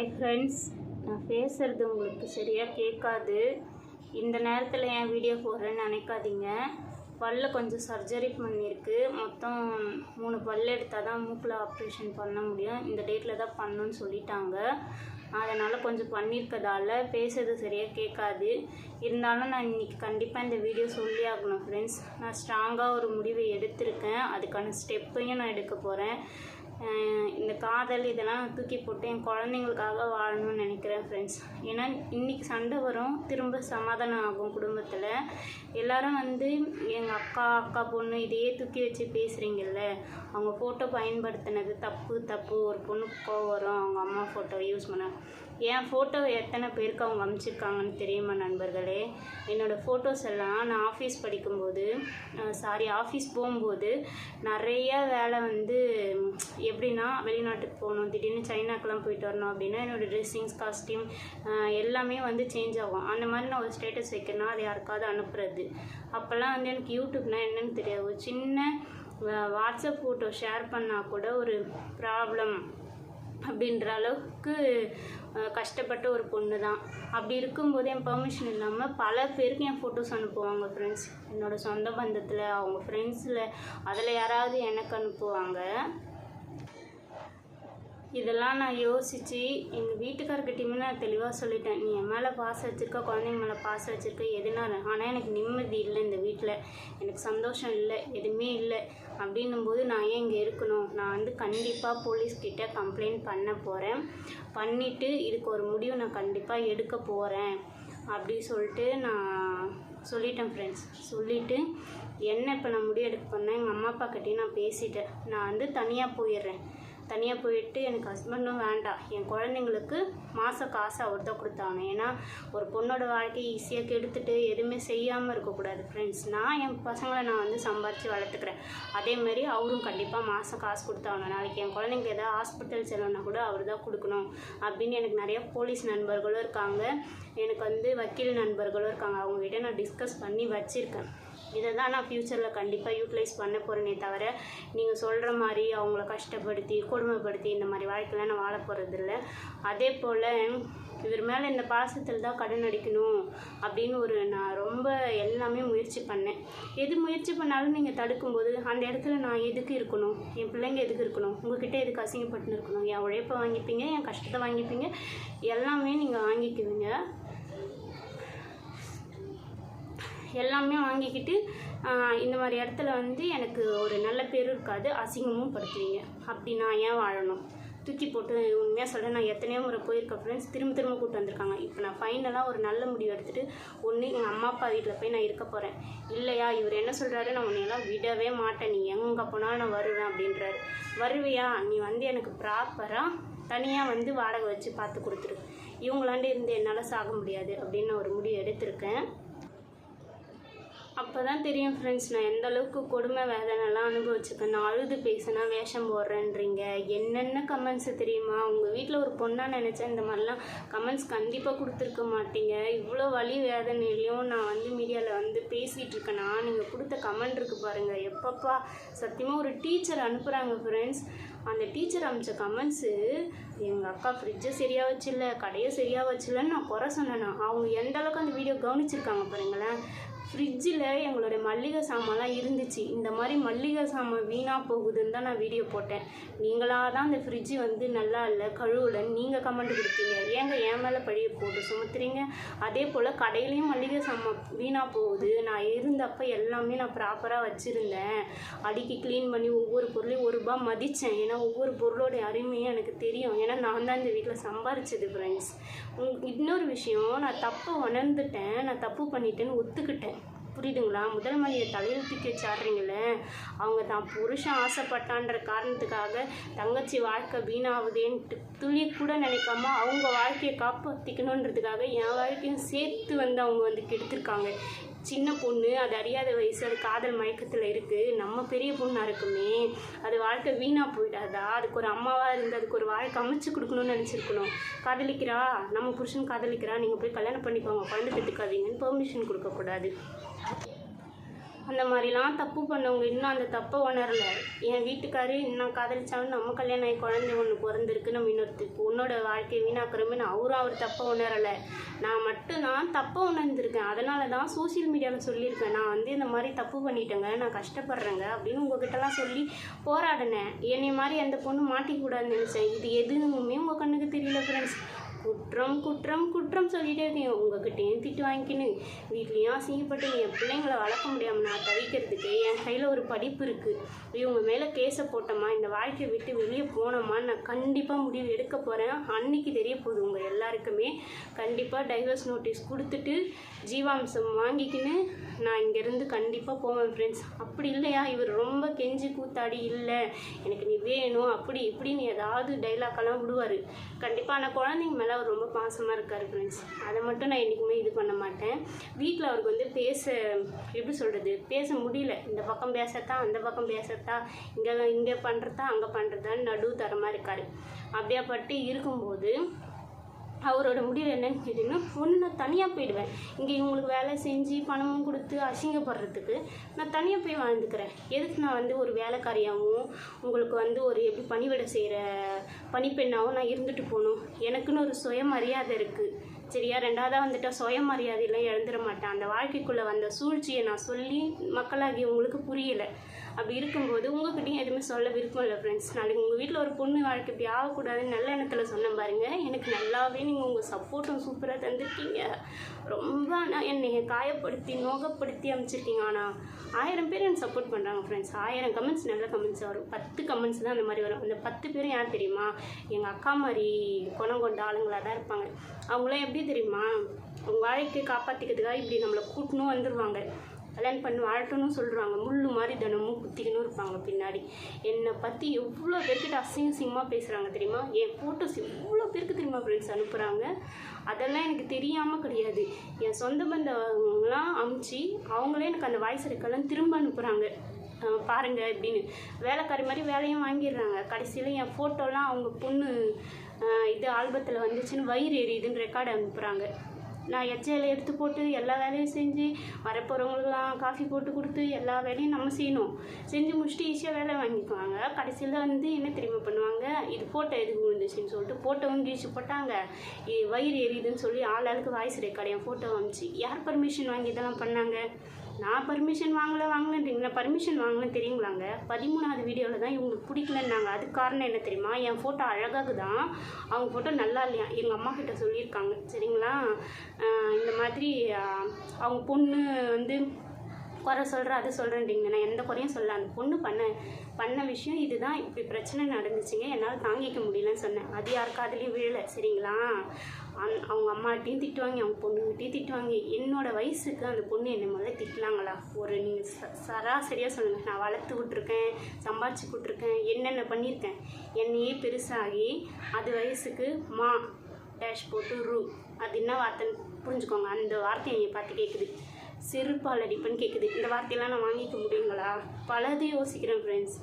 Hi friends நான் பேசுகிறது உங்களுக்கு சரியாக கேட்காது. இந்த நேரத்தில் என் வீடியோ போடுறேன்னு நினைக்காதீங்க. பல்ல கொஞ்சம் சர்ஜரி பண்ணியிருக்கு. மொத்தம் மூணு பல் எடுத்தால் தான் மூக்கில் ஆப்ரேஷன் பண்ண முடியும். இந்த டேட்டில் தான் பண்ணணும்னு சொல்லிட்டாங்க. அதனால் கொஞ்சம் பண்ணியிருக்கதால பேசுறது சரியாக கேட்காது. இருந்தாலும் நான் இன்றைக்கி கண்டிப்பாக இந்த வீடியோ சொல்லி ஆகணும் ஃப்ரெண்ட்ஸ் நான் ஸ்ட்ராங்காக ஒரு முடிவை எடுத்திருக்கேன். அதுக்கான ஸ்டெப்பையும் நான் எடுக்க போகிறேன் இந்த காதல் இதெல்லாம் தூக்கி போட்டு என் குழந்தைங்களுக்காக வாழணும்னு நினைக்கிறேன் ஃப்ரெண்ட்ஸ் ஏன்னா இன்றைக்கி சண்டை வரும் திரும்ப சமாதானம் ஆகும் குடும்பத்தில். எல்லாரும் வந்து எங்கள் அக்கா அக்கா பொண்ணு இதையே தூக்கி வச்சு பேசுகிறீங்கல்ல அவங்க ஃபோட்டோ பயன்படுத்தினது தப்பு தப்பு. ஒரு பொண்ணுக்கு கோவம் வரும் அவங்க அம்மா ஃபோட்டோ யூஸ் பண்ண. என் ஃபோட்டோ எத்தனை பேருக்கு அவங்க அமுச்சிருக்காங்கன்னு தெரியுமா நண்பர்களே? என்னோடய ஃபோட்டோஸ் எல்லாம் நான் ஆஃபீஸ் படிக்கும்போது சாரி ஆஃபீஸ் போகும்போது நிறைய வேலை வந்து எப்படின்னா வெளிநாட்டுக்கு போகணும் திடீர்னு சைனாக்கெலாம் போயிட்டு வரணும் அப்படின்னா என்னோடய ட்ரெஸ்ஸிங்ஸ் காஸ்டியூம் எல்லாமே வந்து சேஞ்ச் ஆகும். அந்த மாதிரி நான் ஒரு ஸ்டேட்டஸ் வைக்கிறேன்னா அது யாருக்காவது அனுப்புறது. அப்போல்லாம் வந்து எனக்கு யூடியூப்னால் என்னன்னு தெரியாது. ஒரு சின்ன வாட்ஸ்அப் ஃபோட்டோ ஷேர் பண்ணால் கூட ஒரு ப்ராப்ளம் அப்படின்ற அளவுக்கு கஷ்டப்பட்ட ஒரு பொண்ணு தான் அப்படி இருக்கும்போது என் பெர்மிஷன் இல்லாமல் பல பேருக்கு என் ஃபோட்டோஸ் அனுப்புவாங்க ஃப்ரெண்ட்ஸ் என்னோடய சொந்த பந்தத்தில் அவங்க ஃப்ரெண்ட்ஸில் அதில் யாராவது எனக்கு அனுப்புவாங்க. இதெல்லாம் நான் யோசித்து எங்கள் வீட்டுக்காரர்கிட்டையுமே நான் தெளிவாக சொல்லிட்டேன். நீ என் மேலே பாசம் வச்சுருக்க குழந்தைங்க மேலே பாசம் வச்சுருக்க எதுனால? ஆனால் எனக்கு நிம்மதி இல்லை இந்த வீட்டில் எனக்கு சந்தோஷம் இல்லை எதுவுமே இல்லை. அப்படின்னும் போது நான் ஏன் இங்கே இருக்கணும்? நான் வந்து கண்டிப்பாக போலீஸ்கிட்ட கம்ப்ளைண்ட் பண்ண போகிறேன் பண்ணிவிட்டு இதுக்கு ஒரு முடிவு நான் கண்டிப்பாக எடுக்க போகிறேன் அப்படி சொல்லிட்டு நான் சொல்லிட்டேன் ஃப்ரெண்ட்ஸ் சொல்லிவிட்டு என்ன இப்போ நான் முடிவு எடுக்க போனேன் எங்கள் அம்மா அப்பா கிட்டேயும் நான் பேசிட்டேன். நான் வந்து தனியாக போயிடுறேன். தனியாக போயிட்டு எனக்கு ஹஸ்பண்டும் வேண்டாம் என் குழந்தைங்களுக்கு மாத காசு அவர் தான் கொடுத்தாங்க. ஏன்னா ஒரு பொண்ணோட வாழ்க்கையை ஈஸியாக கெடுத்துட்டு எதுவுமே செய்யாமல் இருக்கக்கூடாது ஃப்ரெண்ட்ஸ் நான் என் பசங்களை நான் வந்து சம்பாரித்து வளர்த்துக்கிறேன். அதேமாரி அவரும் கண்டிப்பாக மாதம் காசு கொடுத்தாங்க. நாளைக்கு என் குழந்தைங்க ஏதாவது ஹாஸ்பிட்டல் செல்லணும்னா கூட அவர் தான் கொடுக்கணும். அப்படின்னு எனக்கு நிறைய போலீஸ் நண்பர்களும் இருக்காங்க. எனக்கு வந்து வக்கீல் நண்பர்களும் இருக்காங்க. அவங்ககிட்ட நான் டிஸ்கஸ் பண்ணி வச்சுருக்கேன். இதை தான் நான் ஃப்யூச்சரில் கண்டிப்பாக யூட்டிலைஸ் பண்ண போகிறேனே தவிர நீங்கள் சொல்கிற மாதிரி அவங்கள கஷ்டப்படுத்தி கொடுமைப்படுத்தி இந்த மாதிரி வாழ்க்கையில் நான் வாழ போகிறதில்ல அதே போல் இவர் மேலே இந்த பாசத்தில் தான் கடன் அடிக்கணும் அப்படின்னு ஒரு நான் ரொம்ப எல்லாமே முயற்சி பண்ணேன். எது முயற்சி பண்ணாலும் நீங்கள் தடுக்கும்போது அந்த இடத்துல நான் எதுக்கு இருக்கணும்? என் பிள்ளைங்க எதுக்கு இருக்கணும்? உங்ககிட்ட எதுக்கு அசிங்கப்பட்டுன்னு இருக்கணும்? என் உழைப்பை வாங்கிப்பீங்க என் கஷ்டத்தை வாங்கிப்பீங்க எல்லாமே நீங்கள் வாங்கிக்குவீங்க. எல்லாமே வாங்கிக்கிட்டு இந்த மாதிரி இடத்துல வந்து எனக்கு ஒரு நல்ல பேரும் இருக்காது. அசிங்கமும் படுத்துவீங்க. அப்படி நான் ஏன் வாழணும்? தூக்கி போட்டு உண்மையாக சொல்கிறேன் நான் எத்தனையோ முறை போயிருக்கேன் ஃப்ரெண்ட்ஸ் திரும்ப திரும்ப கூப்பிட்டு வந்திருக்காங்க. இப்போ நான் ஃபைனலாக ஒரு நல்ல முடிவு எடுத்துகிட்டு ஒன்று எங்கள் அம்மா அப்பா வீட்டில் போய் நான் இருக்க போகிறேன் இல்லையா இவர் என்ன சொல்கிறாரு நான் உன்னையெல்லாம் விடவே மாட்டேன். நீ எங்கே போனாலும் நான் வருவேன் அப்படின்றாரு. வருவியா? நீ வந்து எனக்கு ப்ராப்பராக தனியாக வந்து வாடகை வச்சு பார்த்து கொடுத்துரு. இவங்களாண்டு இருந்து என்னால் சாக முடியாது அப்படின்னு ஒரு முடிவு எடுத்திருக்கேன். அப்போ தான் தெரியும் ஃப்ரெண்ட்ஸ் நான் எந்த அளவுக்கு கொடுமை வேதனைலாம் அனுபவிச்சிருக்கேன். நான் அழுது பேசினா வேஷம் போடுறேன்றீங்க. என்னென்ன கமெண்ட்ஸு தெரியுமா? உங்கள் வீட்டில் ஒரு பொண்ணாக நினச்சேன் இந்த மாதிரிலாம் கமெண்ட்ஸ் கண்டிப்பாக கொடுத்துருக்க மாட்டீங்க. இவ்வளோ வலி வேதனையிலையும் நான் வந்து மீடியாவில் வந்து பேசிகிட்டு இருக்கேன்னா நீங்கள் கொடுத்த கமெண்ட் இருக்குது பாருங்கள் எப்பப்பா? சத்தியமாக ஒரு டீச்சர் அனுப்புகிறாங்க ஃப்ரெண்ட்ஸ் அந்த டீச்சர் அனுப்பிச்ச கமெண்ட்ஸு எங்கள் அக்கா ஃப்ரிட்ஜை சரியாக வச்சில்ல கடையை சரியாக வச்சில்லன்னு நான் குறை சொன்னேன்னா அவங்க எந்த அளவுக்கு அந்த வீடியோ கவனிச்சிருக்காங்க பாருங்களேன். ஃப்ரிட்ஜில் எங்களுடைய மல்லிகை சாமான்லாம் இருந்துச்சு. இந்த மாதிரி மல்லிகை சாமான் வீணாக போகுதுன்னு தான் நான் வீடியோ போட்டேன். நீங்களாக தான் அந்த ஃப்ரிட்ஜு வந்து நல்லா இல்லை கழுவுல நீங்கள் கமெண்ட் கொடுத்தீங்க. ஏங்க என் மேலே பழிய போட்டு சுமத்துறீங்க? அதே போல் கடையிலையும் மல்லிகை சாமான் வீணாக போகுது. நான் இருந்தப்போ எல்லாமே நான் ப்ராப்பராக வச்சுருந்தேன். அடிக்கி க்ளீன் பண்ணி ஒவ்வொரு பொருளையும் ஒரு ரூபா மதித்தேன் ஏன்னா ஒவ்வொரு பொருளோடைய அருமையும் எனக்கு தெரியும். ஏன்னா நான் தான் இந்த வீட்டில் சம்பாரிச்சது ஃப்ரெண்ட்ஸ் இன்னொரு விஷயம் நான் தப்பை உணர்ந்துட்டேன். நான் தப்பு பண்ணிட்டேன்னு ஒத்துக்கிட்டேன். புரியுதுங்களா? முதல் மணியை தலையில் தூக்கி வச்சு அவங்க தான் புருஷன் ஆசைப்பட்டான்ற காரணத்துக்காக தங்கச்சி வாழ்க்கை வீணாகுதேன்ட்டு துளி கூட நினைக்காம அவங்க வாழ்க்கையை காப்பாற்றிக்கணுன்றதுக்காக என் வாழ்க்கையும் சேர்த்து வந்து அவங்க வந்து கெடுத்திருக்காங்க. சின்ன பொண்ணு அது அறியாத வயசு அது காதல் மயக்கத்தில் இருக்குது நம்ம பெரிய பொண்ணாக இருக்குமே அது வாழ்க்கை வீணாக போயிடாதா? அதுக்கு ஒரு அம்மாவாக இருந்து அதுக்கு ஒரு வாழ்க்கை அமைச்சு கொடுக்கணும்னு நினச்சிருக்கணும். காதலிக்கிறா? நம்ம புருஷன் காதலிக்கிறா? நீங்கள் போய் கல்யாணம் பண்ணிக்கோங்க. குழந்தை பெற்றுக்காதீங்கன்னு பெர்மிஷன் கொடுக்கக்கூடாது. அந்த மாதிரிலாம் தப்பு பண்ணவங்க இன்னும் அந்த தப்பை உணரல. என் வீட்டுக்காரு இன்னும் காதலிச்சாலும் நம்ம கல்யாணம் ஆகி குழந்தை ஒன்று பிறந்திருக்கு நம்ம இன்னொருத்துக்கு பொண்ணோட வாழ்க்கையை வீணாக்குறோமேனு அவரும் அவர் தப்பை உணரலை. நான் மட்டும் நான் தப்பை உணர்ந்திருக்கேன். அதனால தான் சோஷியல் மீடியாவில் சொல்லியிருக்கேன். நான் வந்து இந்த மாதிரி தப்பு பண்ணிட்டேங்க நான் கஷ்டப்படுறேங்க அப்படின்னு உங்ககிட்டலாம் சொல்லி போராடினேன். என்னை மாதிரி எந்த பொண்ணு மாட்டிக்கூடாதுன்னு நினச்சேன். இது எதுவுமே உங்கள் கண்ணுக்கு தெரியல ஃப்ரெண்ட்ஸ் குற்றம் குற்றம் குற்றம் சொல்லிட்டே இருக்கீங்க உங்ககிட்டயும் திட்டு வாங்கிக்கின்னு வீட்லேயும் அசிங்கப்பட்டு என் பிள்ளைங்களை வளர்க்க முடியாமல் நான் தவிக்கிறதுக்கு என் கையில் ஒரு படிப்பு இருக்குது இவங்க மேலே கேஸை போட்டோமா? இந்த வாழ்க்கையை விட்டு வெளியே போனோமா? நான் கண்டிப்பாக முடிவு எடுக்க போகிறேன் அன்னைக்கு தெரிய போகுது உங்கள் எல்லாருக்குமே. கண்டிப்பாக டைவர்ஸ் நோட்டீஸ் கொடுத்துட்டு ஜீவாம்சம் வாங்கிக்கின்னு நான் இங்கேருந்து கண்டிப்பாக போவேன் ஃப்ரெண்ட்ஸ் அப்படி இல்லையா? இவர் ரொம்ப கெஞ்சி கூத்தாடி இல்லை எனக்கு நீ வேணும் அப்படி இப்படின்னு ஏதாவது டைலாக்கெல்லாம் விடுவார். கண்டிப்பாக ஆனால் குழந்தைங்க மேலே அவர் ரொம்ப பாசமாக இருக்கார் ஃப்ரெண்ட்ஸ் அதை மட்டும் நான் என்றைக்குமே இது பண்ண மாட்டேன். வீட்டில் அவருக்கு வந்து பேச எப்படி சொல்கிறது பேச முடியல. இந்த பக்கம் பேசத்தா அந்த பக்கம் பேசத்தா இங்கே இங்கே பண்ணுறதா அங்கே பண்ணுறதான்னு நடுவு தரமாக இருக்கார். அப்படியாப்பட்டு இருக்கும்போது அவரோட முடிவு என்னன்னு கேட்டிங்கன்னா ஒன்று நான் தனியாக போயிடுவேன். இங்கே இவங்களுக்கு வேலை செஞ்சு பணமும் கொடுத்து அசிங்கப்படுறதுக்கு நான் தனியாக போய் வாழ்ந்துக்கிறேன். எதுக்கு நான் வந்து ஒரு வேலைக்காரியாகவும் உங்களுக்கு வந்து ஒரு எப்படி பணிவிடை செய்கிற பணிப்பெண்ணாகவும் நான் இருந்துட்டு போகணும்? எனக்குன்னு ஒரு சுயமரியாதை இருக்குது சரியா? ரெண்டாவதாக வந்துட்டால் சுயமரியாதையெல்லாம் இழந்துட மாட்டேன். அந்த வாழ்க்கைக்குள்ளே வந்த சூழ்ச்சியை நான் சொல்லி மக்களாகி உங்களுக்கு புரியலை. அப்படி இருக்கும்போது உங்ககிட்டயும் எதுவுமே சொல்ல விருப்பம் இல்லை ஃப்ரெண்ட்ஸ் நாளைக்கு உங்கள் வீட்டில் ஒரு பொண்ணு வாழ்க்கை இப்படி ஆகக்கூடாதுன்னு நல்ல எண்ணத்தில் சொன்னேன் பாருங்க. எனக்கு நல்லாவே நீங்கள் உங்கள் சப்போர்ட்டும் சூப்பராக தந்துருக்கீங்க. ரொம்ப ஆனால் என்னை காயப்படுத்தி நோகப்படுத்தி அமைச்சிருக்கீங்க. ஆனால் ஆயிரம் பேர் எனக்கு சப்போர்ட் பண்ணுறாங்க ஃப்ரெண்ட்ஸ் ஆயிரம் கமெண்ட்ஸ் நல்ல கமெண்ட்ஸ் வரும் பத்து கமெண்ட்ஸ் தான் அந்த மாதிரி வரும். அந்த பத்து பேரும் யார் தெரியுமா? எங்கள் அக்கா மாதிரி குணம் கொண்ட ஆளுங்களாக தான் இருப்பாங்க. அவங்களாம் எப்படி தெரியுமா? அவங்க வாழ்க்கையை காப்பாற்றிக்கிறதுக்காக இப்படி நம்மளை கூட்டணும் வந்துடுவாங்க கல்யாணம் பண்ணி வாழட்டும்னு சொல்கிறாங்க முள் மாதிரி தினமும் குத்திக்கணும் இருப்பாங்க பின்னாடி. என்னை பற்றி எவ்வளோ பேர்கிட்ட அசிங்க அசிங்கமாக பேசுகிறாங்க தெரியுமா? என் ஃபோட்டோஸ் எவ்வளோ பேருக்கு தெரியுமா ஃப்ரெண்ட்ஸ் அனுப்புகிறாங்க அதெல்லாம் எனக்கு தெரியாமல் கிடையாது. என் சொந்த பந்தவங்களாம் அமுச்சு அவங்களே எனக்கு அந்த வாய்ஸ் ரெக்கெல்லாம் திரும்ப அனுப்புகிறாங்க பாருங்கள் அப்படின்னு. வேலைக்காரி மாதிரி வேலையும் வாங்கிடுறாங்க. கடைசியில் என் ஃபோட்டோலாம் அவங்க பொண்ணு இது ஆல்பத்தில் வந்துச்சுன்னு வயிறு எரியுதுன்னு ரெக்கார்டு அனுப்புகிறாங்க நான் எச்சையில் எடுத்து போட்டு எல்லா வேலையும் செஞ்சு வரப்போகிறவங்களுக்குலாம் காஃபி போட்டு கொடுத்து எல்லா வேலையும் நம்ம செய்யணும். செஞ்சு முடிச்சுட்டு ஈஸியாக வேலை வாங்கிக்குவாங்க. கடைசியில் வந்து என்ன தெரியுமா பண்ணுவாங்க? இது ஃபோட்டோ எதுக்கு விழுந்துச்சுன்னு சொல்லிட்டு போட்டோவும் கீழ்ச்சி போட்டாங்க. வயிறு எரியுதுன்னு சொல்லி ஆள் ஆளுக்கு வாய்ஸ் ரெக்கார்டு என் ஃபோட்டோ வந்துச்சு யார் பர்மிஷன் வாங்கி இதெல்லாம் பண்ணாங்க? நான் பர்மிஷன் வாங்கல வாங்கலன்றீங்களா பர்மிஷன் வாங்கலன்னு தெரியுங்களாங்க? பதிமூணாவது வீடியோவில் தான் இவங்களுக்கு பிடிக்கலன்னாங்க. அதுக்கு காரணம் என்ன தெரியுமா? என் ஃபோட்டோ அழகாக தான் அவங்க ஃபோட்டோ நல்லா இல்லையா? எங்கள் அம்மா கிட்ட சொல்லியிருக்காங்க. சரிங்களா? இந்த மாதிரி அவங்க பொண்ணு வந்து குறை சொல்கிற அது சொல்கிறேன்றீங்க நான் எந்த குறையும் சொல்ல அந்த பொண்ணு பண்ண பண்ண விஷயம் இதுதான். இப்படி பிரச்சனை நடந்துச்சுங்க. என்னால் தாங்கிக்க முடியலன்னு சொன்னேன். அது யாருக்காதுலேயும் விழலை சரிங்களா? அந் அவங்க அம்மாட்டையும் திட்டுவாங்க அவங்க பொண்ணுகிட்டையும் திட்டுவாங்க. என்னோடய வயசுக்கு அந்த பொண்ணு என்னை முதல்ல திட்டலாங்களா ஒரு நீங்கள் ச சராசரியாக சொல்லுங்கள் நான் வளர்த்து விட்ருக்கேன் சம்பாதிச்சு விட்ருக்கேன் என்னென்ன பண்ணியிருக்கேன்? என்னையே பெருசாகி அது வயசுக்கு மா டேஷ் போட்டு ரூ. அது என்ன வார்த்தைன்னு புரிஞ்சுக்கோங்க. அந்த வார்த்தையை என்னை பார்த்து கேட்குது செருப்பால் அடிப்பேன்னு கேட்குது இந்த வார்த்தையெல்லாம் நான் வாங்கிக்க முடியுங்களா? பலது யோசிக்கிறேன் ஃப்ரெண்ட்ஸ்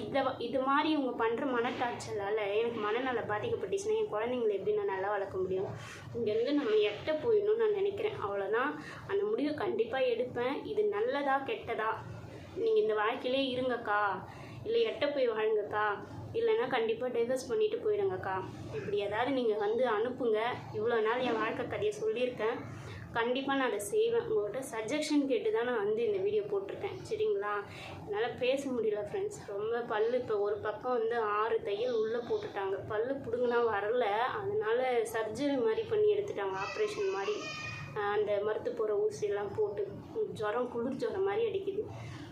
இதை இது மாதிரி இவங்க பண்ணுற மனட்டாச்சலால் எனக்கு மனநல பாதிக்கப்பட்டுச்சுன்னா என் குழந்தைங்களை எப்படி நான் நல்லா வளர்க்க முடியும்? இங்கேருந்து நம்ம எட்ட போயிடணும்னு நான் நினைக்கிறேன். அவ்வளோதான் அந்த முடிவை கண்டிப்பாக எடுப்பேன். இது நல்லதா கெட்டதா? நீங்கள் இந்த வாழ்க்கையிலே இருங்கக்கா. இல்லை எட்ட போய் வாழுங்கக்கா. இல்லைன்னா கண்டிப்பாக டைவர்ஸ் பண்ணிவிட்டு போயிடுங்கக்கா. இப்படி ஏதாவது நீங்கள் வந்து அனுப்புங்க. இவ்வளோ நாள் என் வாழ்க்கை கதையை சொல்லியிருக்கேன். கண்டிப்பாக நான் அதை செய்வேன். உங்கள்கிட்ட சஜஷன் கேட்டு தான் நான் வந்து இந்த வீடியோ போட்டிருக்கேன். சரிங்களா? என்னால் பேச முடியல ஃப்ரெண்ட்ஸ் ரொம்ப பல்லு இப்போ ஒரு பக்கம் வந்து ஆறு தையல் உள்ளே போட்டுட்டாங்க. பல்லு பிடுங்கினா வரல. அதனால் சர்ஜரி மாதிரி பண்ணி எடுத்துட்டாங்க. ஆப்ரேஷன் மாதிரி. அந்த மருத்து போகிற ஊசியெல்லாம் போட்டு ஜுரம் குளிர் ஜுரம் மாதிரி அடிக்குது.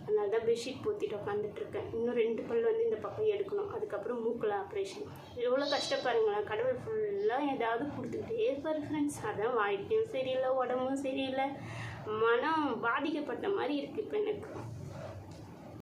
அதனால தான் பெட்ஷீட் போத்திட்டு உட்காந்துட்டு இருக்கேன் இன்னும் ரெண்டு பல் வந்து இந்த பக்கம் எடுக்கணும். அதுக்கப்புறம் மூக்கில் ஆப்ரேஷன் எவ்வளோ கஷ்டப்படுங்களா கடவுள் ஃபுல்லாக ஏதாவது கொடுத்துக்கிட்டே இருப்பார் ஃப்ரெண்ட்ஸ் அதான் வாழ்க்கையும் சரியில்லை உடம்பும் சரியில்லை. மனம் பாதிக்கப்பட்ட மாதிரி இருக்குது இப்போ எனக்கு.